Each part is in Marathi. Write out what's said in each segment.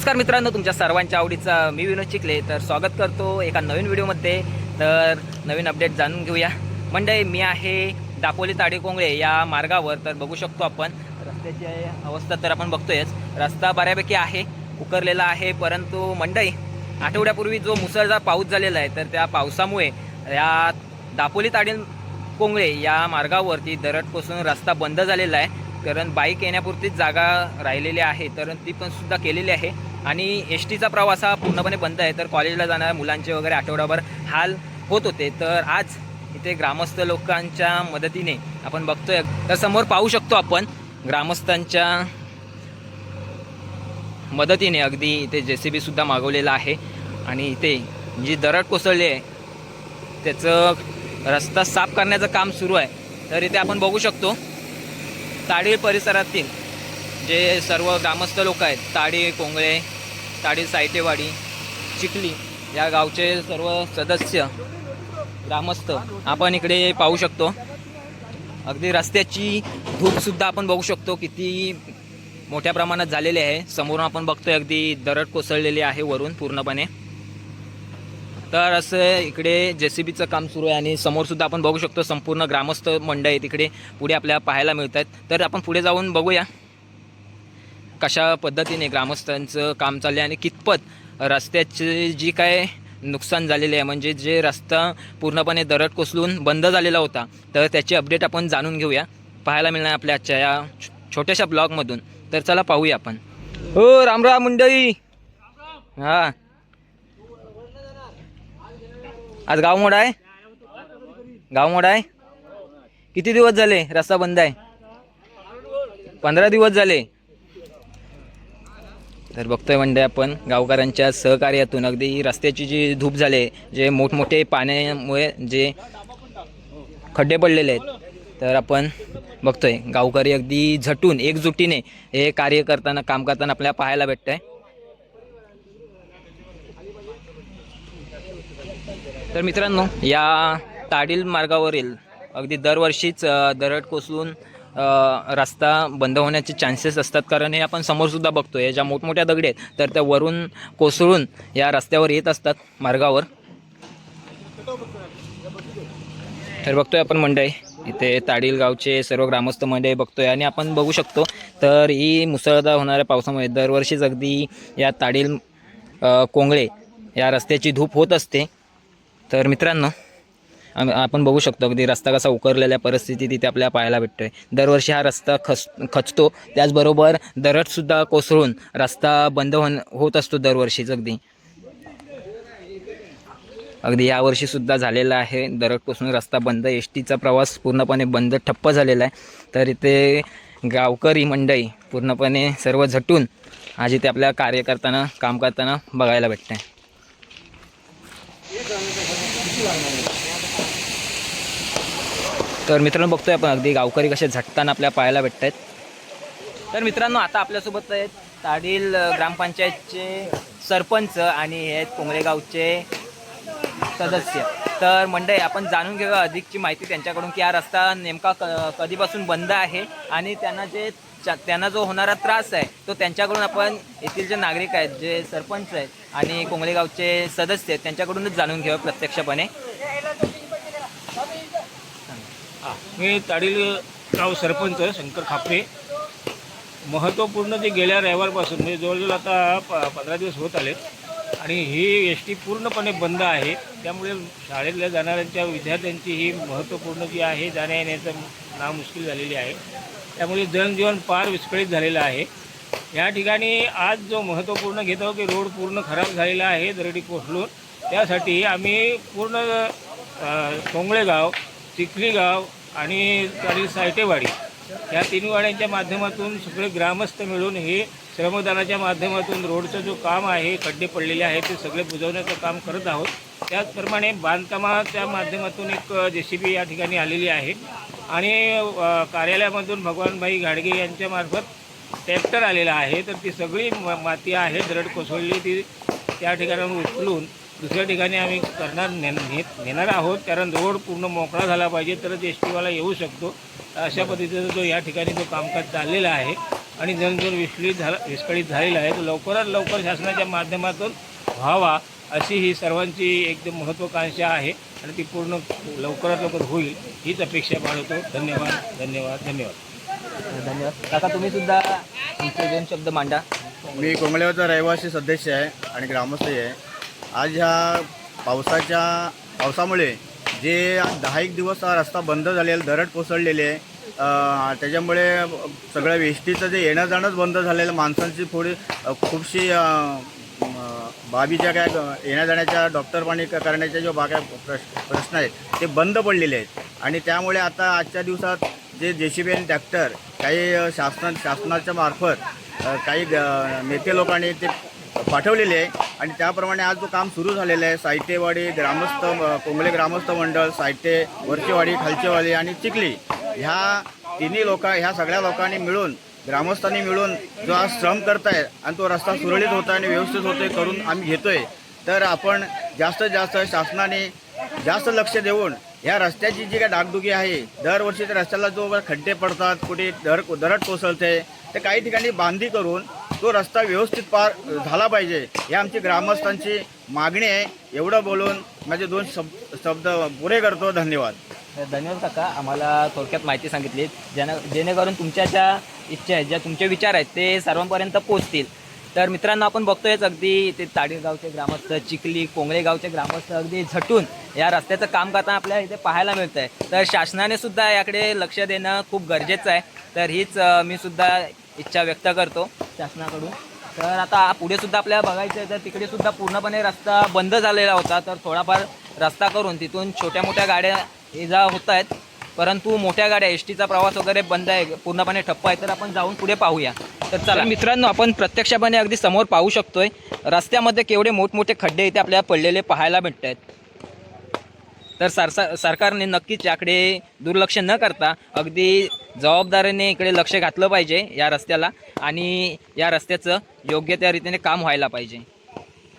नमस्कार मित्रांनो तुमच्या सर्वांच्या आवडीचा मी विनोद चिखले. तर स्वागत करतो एका नवीन व्हिडिओमध्ये. तर नवीन अपडेट जाणून घेऊया. मंडळी मी आहे दापोली ताडीकोंगळे या मार्गावर. तर बघू शकतो आपण रस्त्याची अवस्था तर आपण बघतोयच. रस्ता बऱ्यापैकी आहे उकरलेला आहे परंतु मंडई आठवड्यापूर्वी जो मुसळधार पाऊस झालेला आहे तर त्या पावसामुळे या दापोली ताडी कोंगळे या मार्गावरती दरड कोसळून रस्ता बंद झालेला आहे. कारण बाईक येण्यापुरतीच जागा राहिलेली आहे तर ती पण सुद्धा केलेली आहे. आणि एस टीचा प्रवास हा पूर्णपणे बंद आहे. तर कॉलेजला जाणाऱ्या मुलांचे वगैरे आठवडाभर हाल होत होते. तर आज इथे ग्रामस्थ लोकांच्या मदतीने आपण बघतोय. तर समोर पाहू शकतो आपण ग्रामस्थांच्या मदतीने. अगदी इथे जे सी बीसुद्धा मागवलेला आहे. आणि इथे जी दरड कोसळली आहे त्याचं रस्ता साफ करण्याचं काम सुरू आहे. तर इथे आपण बघू शकतो ताडीळ परिसरातील जे सर्व ग्रामस्थ लोक आहेत ताडी कोंगळे ताडी सायतेवाडी चिखली या गावचे सर्व सदस्य ग्रामस्थ आपण इकडे पाहू शकतो. अगदी रस्त्याची धूपसुद्धा आपण बघू शकतो किती मोठ्या प्रमाणात झालेली आहे. समोरून आपण बघतोय अगदी दरड कोसळलेली आहे वरून पूर्णपणे. तर असं इकडे जे सी बीचं काम सुरू आहे आणि समोरसुद्धा आपण बघू शकतो संपूर्ण ग्रामस्थ मंडळ आहे तिकडे पुढे आपल्याला पाहायला मिळत आहेत तर आपण पुढे जाऊन बघूया. कशा पद्धतीने ग्रामस्थांचं काम चाललं आहे आणि कितपत रस्त्याची जी काय नुकसान झालेले आहे म्हणजे जे रस्ता पूर्णपणे दरड कोसळून बंद झालेला होता तर त्याची अपडेट आपण जाणून घेऊया. पाहायला मिळणार आपल्या आजच्या या छोट्याशा ब्लॉगमधून तर चला पाहूया आपण. हो रामराम मुंडई हां. आज गाव मोड आहे? गाव मोड आहे? किती दिवस झाले रस्ता बंद आहे? पंधरा दिवस झाले. तर बघतोय म्हणजे आपण गावकऱ्यांच्या सहकार्यातून. अगदी रस्त्याची जी धूप झाले जे मोठमोठे पाण्यामुळे जे खड्डे पडलेले आहेत तर आपण बघतोय गावकरी अगदी झटून एकजुटीने हे कार्य करताना काम करताना आपल्याला पाहायला भेटतंय. तर मित्रांनो या ताडील मार्गावरील अगदी दरवर्षीच दरड कोसळून रस्ता बंद होण्याचे चान्सेस असतात कारण हे आपण समोरसुद्धा बघतो या ज्या मोठमोठ्या दगडी आहेत तर त्या वरून कोसळून या रस्त्यावर येत असतात मार्गावर. तर बघतोय आपण मंडई. इथे ताडील गावचे सर्व ग्रामस्थ मंडळी बघतोय आणि आपण बघू शकतो. तर ही मुसळधार होणाऱ्या पावसामुळे दरवर्षीच अगदी या ताडील कोंगळे या रस्त्याची धूप होत असते. तर मित्रांनो आपण बघू शकतो अगदी रस्ता कसा उकरलेल्या परिस्थिती तिथे आपल्याला पाहायला भेटतो आहे दरवर्षी हा रस्ता खच खचतो. त्याचबरोबर दरडसुद्धा कोसळून रस्ता बंद होन होत असतो दरवर्षीच अगदी. अगदी यावर्षीसुद्धा झालेला आहे. दरड कोसळून रस्ता बंद. एस टीचा प्रवास पूर्णपणे बंद ठप्प झालेला आहे. तर इथे गावकरी मंडई पूर्णपणे सर्व झटून आज इथे आपल्या कार्य करताना काम करताना बघायला भेटतं आहे तर मित्रांनो बघतोय आपण अगदी गावकरी कसे झटताना आपल्याला पाहायला भेटत आहेत तर मित्रांनो आता आपल्यासोबत आहेत ताडील ग्रामपंचायतचे सरपंच आणि हे आहेत कोंगळेगावचे सदस्य. तर मंडळी आपण जाणून घेऊया अधिकची माहिती त्यांच्याकडून की हा रस्ता नेमका क कधीपासून बंद आहे आणि त्यांना जे त्यांना जो होणारा त्रास आहे तो त्यांच्याकडून आपण येथील जे नागरिक आहेत जे सरपंच आहेत आणि कोंबरेगावचे सदस्य आहेत त्यांच्याकडूनच जाणून घेऊया प्रत्यक्षपणे. मी ताडील गाव सरपंच शंकर खापरे. महत्त्वपूर्ण जे गेल्या रविवारपासून म्हणजे जवळजवळ आता प पंधरा दिवस होत आले आणि ही एस टी पूर्णपणे बंद आहे. त्यामुळे शाळेतल्या जाणाऱ्यांच्या विद्यार्थ्यांची ही महत्त्वपूर्ण जी आहे जाण्या येण्याचं नाव मुश्किल झालेली आहे. त्यामुळे जनजीवन फार विस्कळीत झालेलं आहे. या ठिकाणी आज जो महत्त्वपूर्ण घेतो की रोड पूर्ण खराब झालेला आहे दरडी कोसळून. त्यासाठी आम्ही पूर्ण अ, कोंगळेगाव चिखली गाव आणि ताडी सायटेवाडी या तीन वाड्यांच्या माध्यमातून सगळे ग्रामस्थ मिळून हे श्रमदानाच्या माध्यमातून रोडचं जो काम आहे खड्डे पडलेले आहेत ते सगळे बुजवण्याचं काम करत आहोत. त्याचप्रमाणे बांधकामाच्या माध्यमातून एक जे सी बी या ठिकाणी आलेली आहे. आणि कार्यालयामधून भगवानभाई घाडगे यांच्यामार्फत ट्रॅक्टर आलेला आहे. तर ती सगळी माती आहे दरड कोसळली ती त्या ठिकाणाहून उचलून दुसऱ्या ठिकाणी आम्ही करणार ने नेणार आहोत. कारण रोड पूर्ण मोकळा झाला पाहिजे तरच एस टीवाला येऊ शकतो. अशा पद्धतीचा जो या ठिकाणी जो कामकाज चाललेला आहे आणि जनजीवन विस्कळीत झाला विस्कळीत झालेला आहे तो लवकरात लवकर शासनाच्या माध्यमातून व्हावा अशी ही सर्वांची एकदम महत्त्वाकांक्षा आहे आणि ती पूर्ण लवकरात लवकर होईल हीच अपेक्षा बाळगतो. धन्यवाद धन्यवाद धन्यवाद. धन्यवाद. काका तुम्ही सुद्धा तुमचे दोन शब्द मांडा. मी कोंबलेवाचा रहिवासी सदस्य आहे आणि ग्रामस्थही आहे. आज ह्या पावसाच्या पावसामुळे जे दहा एक दिवस हा रस्ता बंद झालेला दरड कोसळलेले आहे त्याच्यामुळे सगळ्या वेष्टीचं जे येणं जाणंच बंद झालेलं माणसांची थोडी खूपशी बाबीच्या काय येण्या जाण्याच्या डॉक्टर पाणी करण्याच्या जो बाग प्रश प्रश्न आहेत ते बंद पडलेले आहेत. आणि त्यामुळे आता आजच्या दिवसात जे जे सी बी आणि ट्रॅक्टर काही शासना शासनाच्या मार्फत काही ग- नेते लोकांनी ते पाठवलेले आहे. आणि त्याप्रमाणे आज जो काम सुरू झालेलं आहे साहित्यवाडी ग्रामस्थ कोंगले कोंबले ग्रामस्थ मंडळ साहित्य वरचेवाडी खालचेवाडी आणि चिखली ह्या तिन्ही लोक ह्या सगळ्या लोकांनी मिळून ग्रामस्थांनी मिळून जो आज श्रम करताय आणि तो रस्ता सुरळीत होतो आणि व्यवस्थित होतोय करून आम्ही घेतोय तर आपण जास्तीत जास्त शासनाने जास्त लक्ष देऊन या रस्त्याची जी काय डागडुगी आहे दरवर्षी त्या रस्त्याला जो खड्डे पडतात कुठे दर दरड कोसळते तर काही ठिकाणी बांधी करून तो रस्ता व्यवस्थित पार झाला पाहिजे. हे आमची ग्रामस्थांची मागणी आहे. एवढं बोलून माझे दोन शब्द शब्द पुरे करतो. धन्यवाद. धन्यवाद काका. आम्हाला थोडक्यात माहिती सांगितली. ज्यानं जेणेकरून तुमच्या ज्या इच्छा आहेत ज्या तुमचे विचार आहेत ते सर्वांपर्यंत पोचतील तर मित्रांनो आपण बघतोयच अगदी ते ताडीगावचे ग्रामस्थ चिखली कोंगळे गावचे ग्रामस्थ अगदी झटून या रस्त्याचं काम करताना आपल्याला इथे पाहायला मिळतं आहे तर शासनाने सुद्धा याकडे लक्ष देणं खूप गरजेचं आहे. तर हीच मी सुद्धा इच्छा व्यक्त करतो. शासनाकडून. तर आता पुढे सुद्धा आपल्याला बघायचं आहे तर तिकडे सुद्धा पूर्णपणे रस्ता बंद झालेला होता. तर थोडाफार रस्ता करून तिथून छोट्या मोठ्या गाड्या ये जा होत आहेत. परंतु मोठ्या गाड्या एस टीचा प्रवास वगैरे बंद आहे पूर्णपणे ठप्प आहे. तर आपण जाऊन पुढे पाहूया. तर चला. मित्रांनो आपण प्रत्यक्षपणे अगदी समोर पाहू शकतोय रस्त्यामध्ये केवढे मोठमोठे खड्डे इथे आपल्याला पडलेले पाहायला भेटत आहेत तर सरसा सरकारने नक्कीच याकडे दुर्लक्ष न करता अगदी जबाबदारीने इकडे लक्ष घातलं पाहिजे या रस्त्याला आणि या रस्त्याचं योग्य त्या रीतीने काम व्हायला पाहिजे.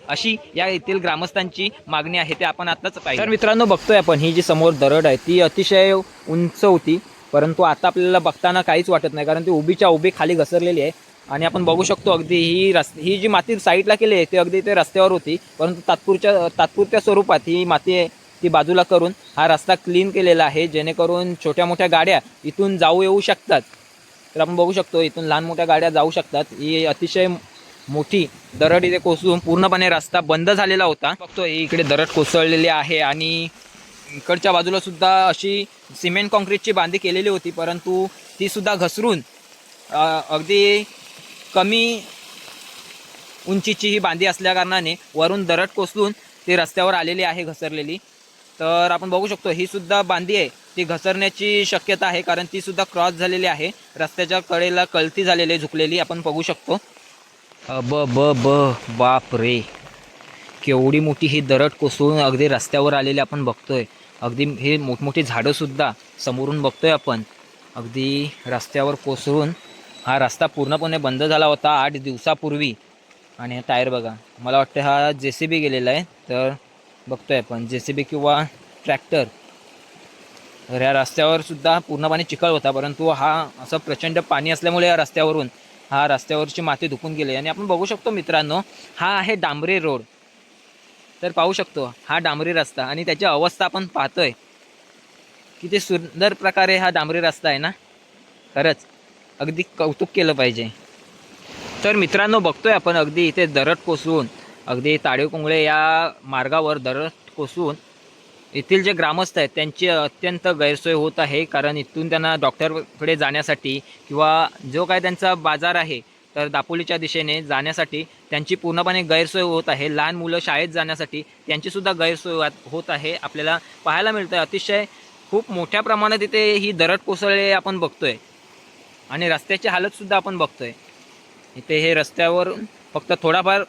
अशी या येथील ग्रामस्थांची मागणी आहे ते आपण आताच पाहिजे तर मित्रांनो बघतोय आपण ही जी समोर दरड आहे ती अतिशय उंच होती परंतु आता आपल्याला बघताना काहीच वाटत नाही कारण ती उभीच्या उभी खाली घसरलेली आहे. आणि आपण बघू शकतो अगदी ही रस ही जी माती साईडला केली आहे ती अगदी ते रस्त्यावर होती परंतु तात्पुरच्या तात्पुरत्या स्वरूपात ही माती आहे ती बाजूला करून हा रस्ता क्लीन केलेला आहे. जेणेकरून छोट्या मोठ्या गाड्या इथून जाऊ येऊ शकतात. तर आपण बघू शकतो इथून लहान मोठ्या गाड्या जाऊ शकतात. ही अतिशय मोठी दरड इथे कोसळून पूर्णपणे रस्ता बंद झालेला होता. बघतो इकडे दरड कोसळलेली आहे आणि इकडच्या बाजूला सुद्धा अशी सिमेंट कॉन्क्रीटची बांधी केलेली होती परंतु ती सुद्धा घसरून अगदी कमी उंचीची ही बांधी असल्याकारणाने वरून दरड कोसळून ती रस्त्यावर आलेली आहे घसरलेली. तर आपण बघू शकतो ही सुद्धा बांधी आहे. ती घसरण्याची शक्यता आहे कारण ती सुद्धा क्रॉस झालेली आहे. रस्त्याच्या कडेला कळती झालेली आहे झुकलेली आपण बघू शकतो. ब ब ब बाप रे केवढी मोठी ही दरड कोसळून अगदी रस्त्यावर आलेली आपण बघतोय. अगदी हे मोठमोठी झाडंसुद्धा समोरून बघतोय आपण. अगदी रस्त्यावर कोसळून हा रस्ता पूर्णपणे बंद झाला होता आठ दिवसापूर्वी. आणि टायर बघा मला वाटतं हा जे सी बी गेलेला आहे. तर बघतोय आपण. जे सी बी किंवा ट्रॅक्टर तर या रस्त्यावर सुद्धा पूर्णपणे चिखल होता परंतु हा असं प्रचंड पाणी असल्यामुळे या रस्त्यावरून हा रस्त्यावरची माती धुकून गेली. आणि आपण बघू शकतो मित्रांनो हा आहे डांबरी रोड. तर पाहू शकतो हा डांबरी रस्ता आणि त्याची अवस्था आपण पाहतोय. किती सुंदर प्रकारे हा डांबरी रस्ता आहे ना? खरंच अगदी कौतुक केलं पाहिजे. तर मित्रांनो बघतोय आपण अगदी इथे दरड कोसळून अगदी ताडे कुंगळे या मार्गावर दरड कोसळून येथील जे ग्रामस्थ आहेत त्यांची अत्यंत गैरसोय होत आहे. कारण इथून त्यांना डॉक्टरकडे जाण्यासाठी किंवा जो काय त्यांचा बाजार आहे तर दापोलीच्या दिशेने जाण्यासाठी त्यांची पूर्णपणे गैरसोय होत आहे. लहान मुलं शाळेत जाण्यासाठी त्यांचीसुद्धा गैरसोय होत आहे. आपल्याला पाहायला मिळतं अतिशय खूप मोठ्या प्रमाणात इथे ही दरड कोसळले आपण बघतोय. आणि रस्त्याची हालतसुद्धा आपण बघतोय. इथे हे रस्त्यावर फक्त थोडाफार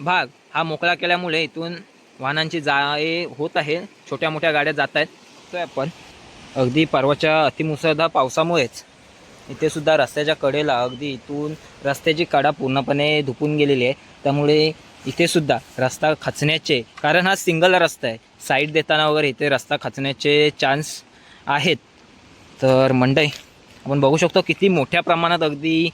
भाग हा मोकळा केल्यामुळे इथून वाहनांची जाळे होत आहे. छोट्या मोठ्या गाड्या जात आहेत. तर आपण. अगदी परवाच्या अतिमुसळधार पावसामुळेच इथे सुद्धा रस्त्याच्या कडेला अगदी इथून रस्त्याची कडा पूर्णपणे धुपून गेलेली आहे. त्यामुळे इथे सुद्धा रस्ता खचण्याचे कारण हा सिंगल रस्ता आहे. साईड देताना वगैरे इथे रस्ता खचण्याचे चान्स आहेत. तर मंडई आपण बघू शकतो किती मोठ्या प्रमाणात अगदी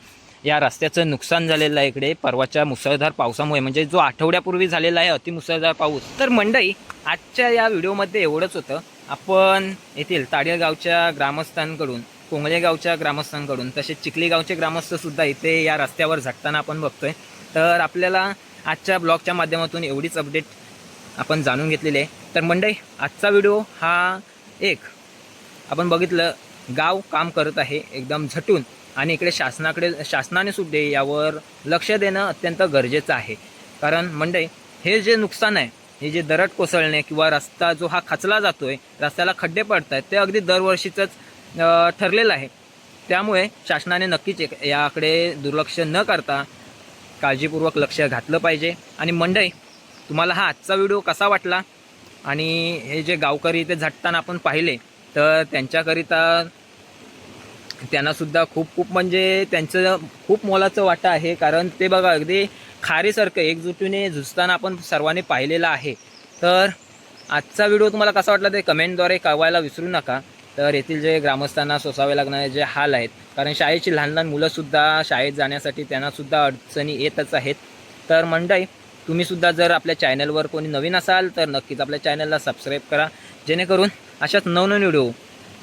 या रस्त्याचं नुकसान झालेलं आहे इकडे. परवाच्या मुसळधार पावसामुळे म्हणजे जो आठवड्यापूर्वी झालेला आहे अतिमुसळधार पाऊस. तर मंडई आजच्या या व्हिडिओमध्ये एवढंच होतं. आपण येथील ताडेगावच्या ग्रामस्थांकडून कोंगळेगावच्या ग्रामस्थांकडून तसेच चिखलीगावचे ग्रामस्थसुद्धा इथे या रस्त्यावर झटताना आपण बघतोय. तर आपल्याला आजच्या ब्लॉगच्या माध्यमातून एवढीच अपडेट आपण जाणून घेतलेली आहे. तर मंडई आजचा व्हिडिओ हा एक आपण बघितलं गाव काम करत आहे एकदम झटून. आणि इकडे शासनाकडे शासनाने सुद्धा यावर लक्ष देणं अत्यंत गरजेचं आहे. कारण मंडई हे जे नुकसान आहे हे जे दरड कोसळणे किंवा रस्ता जो हा खचला जातोय रस्त्याला खड्डे पडत आहेत ते अगदी दरवर्षीचंच ठरलेलं आहे. त्यामुळे शासनाने नक्कीच एक- याकडे दुर्लक्ष न करता काळजीपूर्वक लक्ष घातलं पाहिजे. आणि मंडई तुम्हाला हा आजचा व्हिडिओ कसा वाटला? आणि हे जे गावकरी इथे झटताना आपण पाहिले तर त्यांच्याकरिता त्यांनासुद्धा खूप खूप म्हणजे त्यांचं खूप मोलाचं वाटा आहे. कारण ते बघा अगदी खारीसारखं एकजुटीने झुजताना आपण सर्वांनी पाहिलेलं आहे. तर आजचा व्हिडिओ तुम्हाला कसा वाटला ते कमेंटद्वारे कळवायला विसरू नका. तर येथील जे ग्रामस्थांना सोसावे लागणारे जे हाल आहेत कारण शाळेची लहान लहान मुलंसुद्धा शाळेत जाण्यासाठी त्यांनासुद्धा अडचणी येतच आहेत. तर मंडई तुम्हीसुद्धा जर आपल्या चॅनलवर कोणी नवीन असाल तर नक्कीच आपल्या चॅनलला सबस्क्राईब करा. जेणेकरून अशाच नवनवीन व्हिडिओ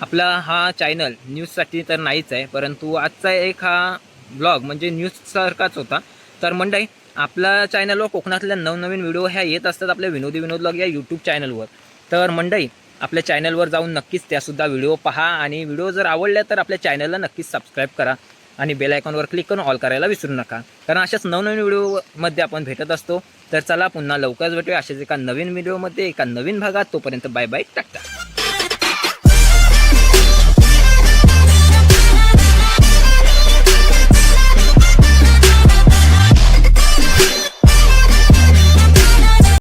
आपला हा चॅनल न्यूजसाठी तर नाहीच आहे परंतु आजचा एक हा ब्लॉग म्हणजे न्यूजसारखाच होता. तर मंडई आपल्या चॅनलवर कोकणातल्या नवनवीन व्हिडिओ ह्या येत असतात आपल्या विनोदी विनोद ब्लॉग या यूट्यूब चॅनलवर तर मंडई आपल्या चॅनलवर जाऊन नक्कीच त्यासुद्धा व्हिडिओ पहा आणि व्हिडिओ जर आवडल्या तर आपल्या चॅनलला नक्कीच सबस्क्राईब करा आणि बेल आयकॉनवर क्लिक करून ऑल करायला विसरू नका. कारण अशाच नवनवीन व्हिडिओमध्ये आपण भेटत असतो. तर चला पुन्हा लवकरच भेटूया अशाच एका नवीन व्हिडिओमध्ये एका नवीन भागात. तोपर्यंत बाय बाय टाटा!